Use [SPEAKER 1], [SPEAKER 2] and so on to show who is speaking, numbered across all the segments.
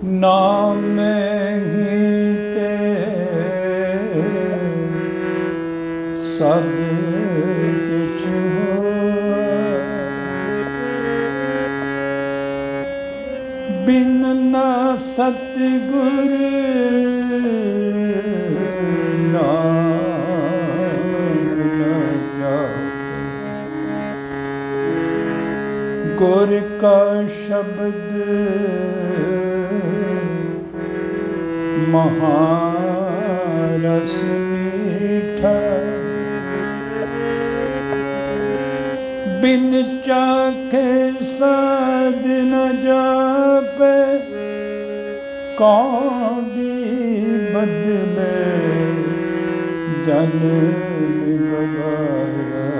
[SPEAKER 1] ਨਾਮ ਹੀ ਤੇ ਸਭ ਕੁਛ ਬਿਨ ਨਾ ਸਤਿਗੁਰ ਗੁਰ ਕਾ ਸ਼ਬਦ ਮਹਾਰਸ ਮੀਠਾ। ਬਿਨ ਚਾਖੇ ਸਾਧ ਨ ਜਾਪੇ ਕੌਡੀ ਬਦਲੇ ਜਨ ਗਵਾਇਆ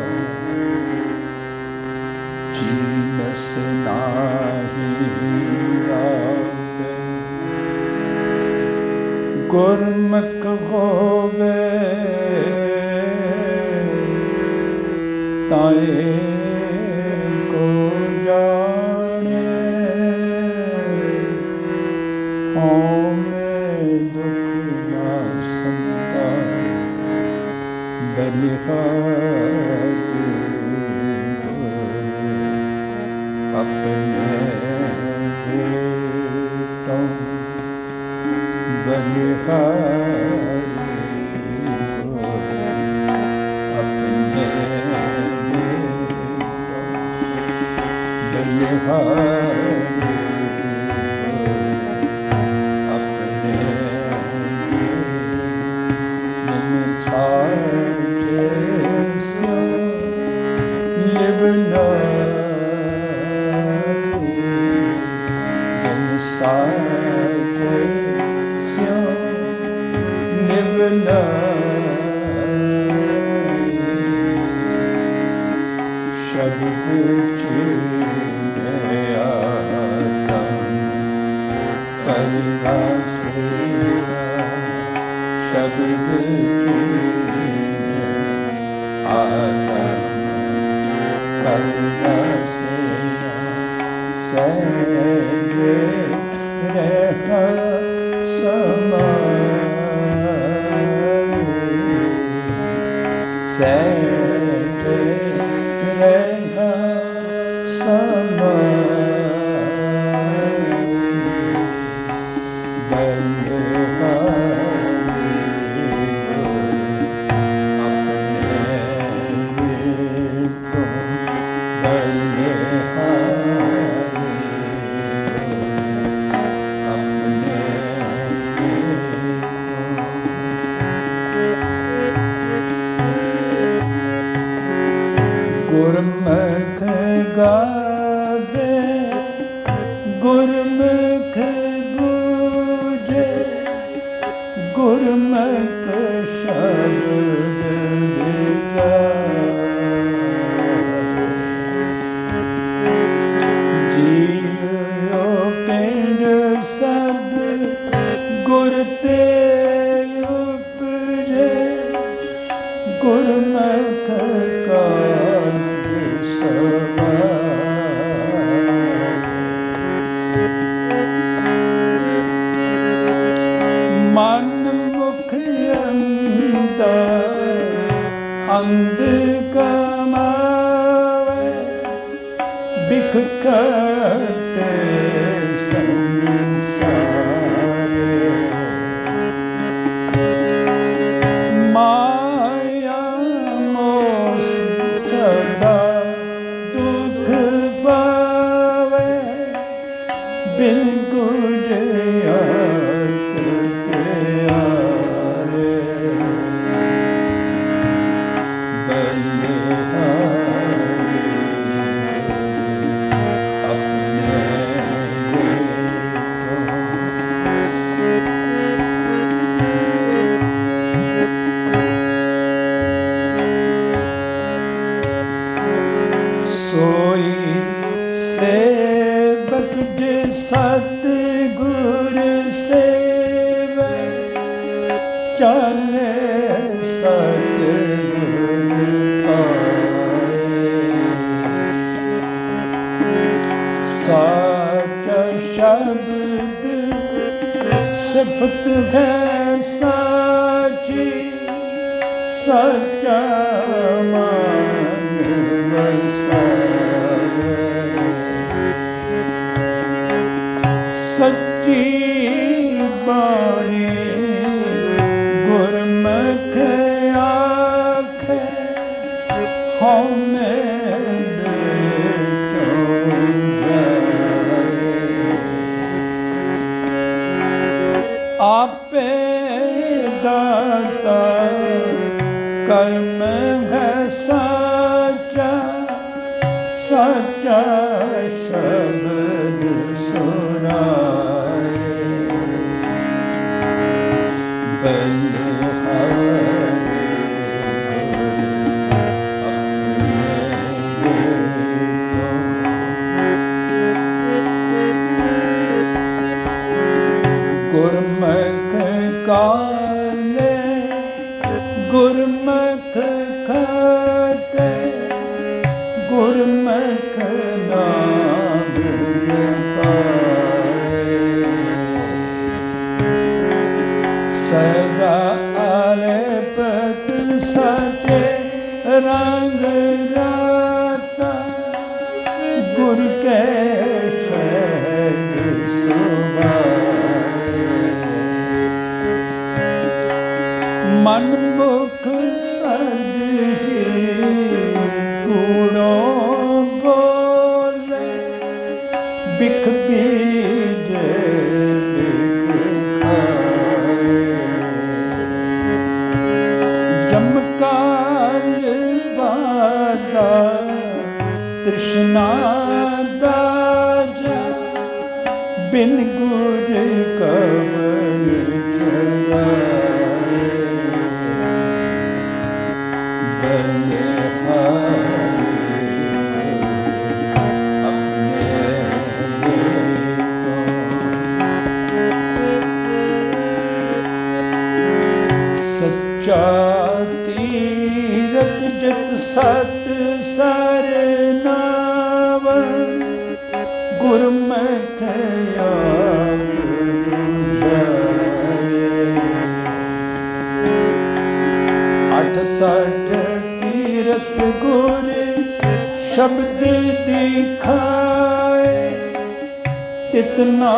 [SPEAKER 1] ਜੀਨਸ ਨਾਹੀ ਆਵੇ ਗੁਰਮੁਖ ਹੋਵੇ ਤਾਏ ਕੋ ਜਾਣੇ ਹੋਮੇ ਦੁਖ ਨਾ ਸੰਤਾ ਬਲਿਹਾਰੀ ਸ਼ਬਦ ਚਿੜਿਆ ਤਮ ਕਰਦਾ ਸੇਵਾ ਸ਼ਬਦ ਚਿੜਿਆ ਆਤਮ ਕਰਦਾ ਸੇਵਾ ਸਹਿਜੇ ਰਹਿ ਸਮਾਏ। ਸਹਿਜੇ ਤੇ ਉਪਜੇ ਗੁਰਮੁਖ ਕਾਰਜ ਸਮਾਏ ਮਨ ਮੁਖ ਅੰਦਰ ਅੰਧ ਕਮਾਵੇ ਬਿਖ ਕਟੇ ਸਤ ਗੁਰ ਸੇਵੈ ਚਲੇ ਸਤ ਗੁਰ ਸ਼ਬਦ ਸਿਫਤ ਹੈ ਸਾਚੀ ਦਾਤਾ ਕਰਮ ਹੈ ਸਾਚਾ ਸਾਚਾ Oh. ਬਾਦਾ ਤ੍ਰਿਸ਼ਨਾ ਦਾ ਜਾ ਬਿਨ ਗੁਰ ਕਵਨ ਛੜਾਏ ਬਨਿਹਾਰ ਸੱਚਾ ਤੀਰ ਨਾਨਕ ਜਿਤ ਸਤ ਸਰਨਾਵ ਗੁਰਮੁਖ ਆਪ ਬੁਝਾਏ ਅਠ ਤੀਰਥ ਗੁਰ ਸ਼ਬਦ ਦਿਖਾਏ ਤਿਤਨਾ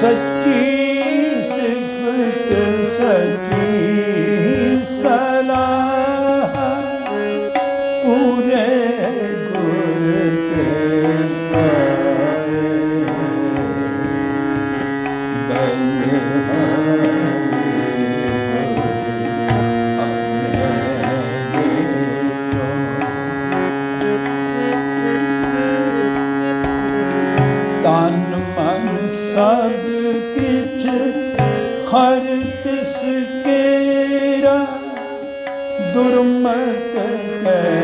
[SPEAKER 1] सच्ची ਸਭ ਕਿਛ ਹਰ ਤਿਸ ਕੇਰਾ ਦੁਰਮਤ ਕੈ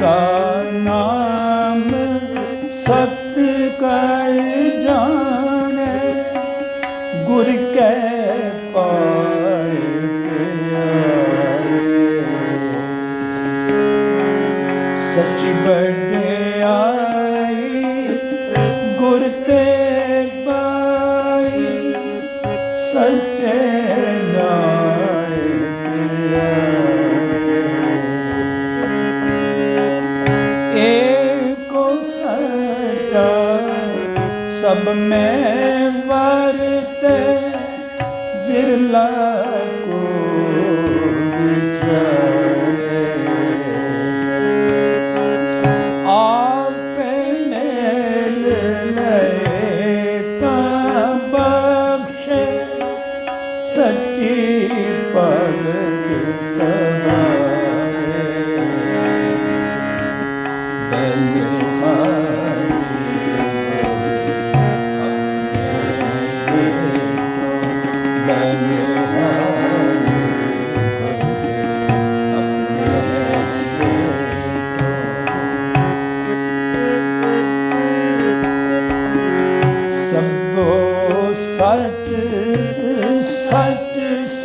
[SPEAKER 1] ਕਾ ਨਾਮ ਸਤ ਕੈ ਗੁਰ ਕੈ ਪਾਏ ਸੱਚ ਬੜੇ ਆਈ ਗੁਰ ਤੇ ਪਾਈ ਸੱਚੇ number man.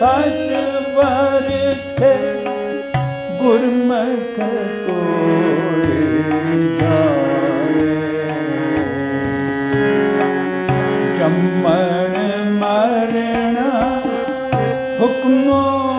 [SPEAKER 1] ਸਤ ਵਰਤੇ ਗੁਰਮਖ ਕੋਏ ਜਾਏ ਜੰਮਣ ਮਰਣਾ ਹੁਕਮੋ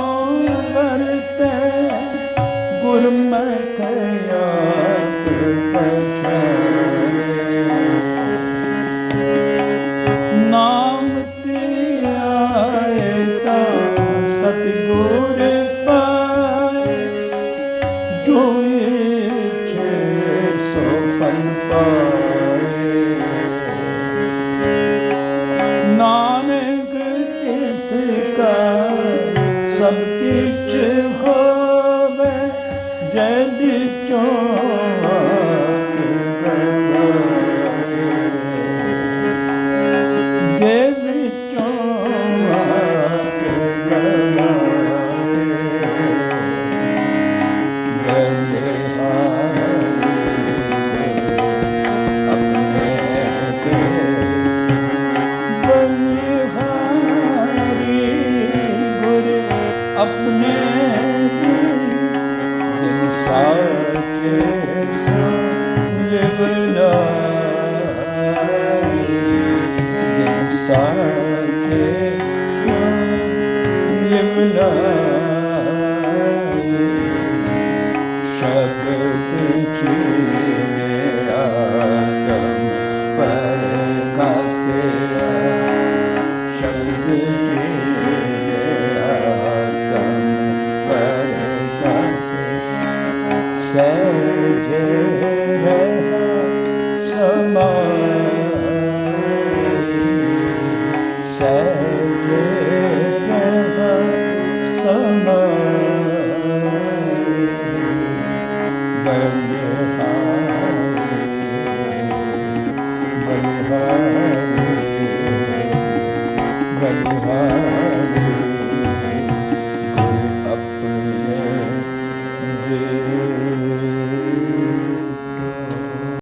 [SPEAKER 1] sadly.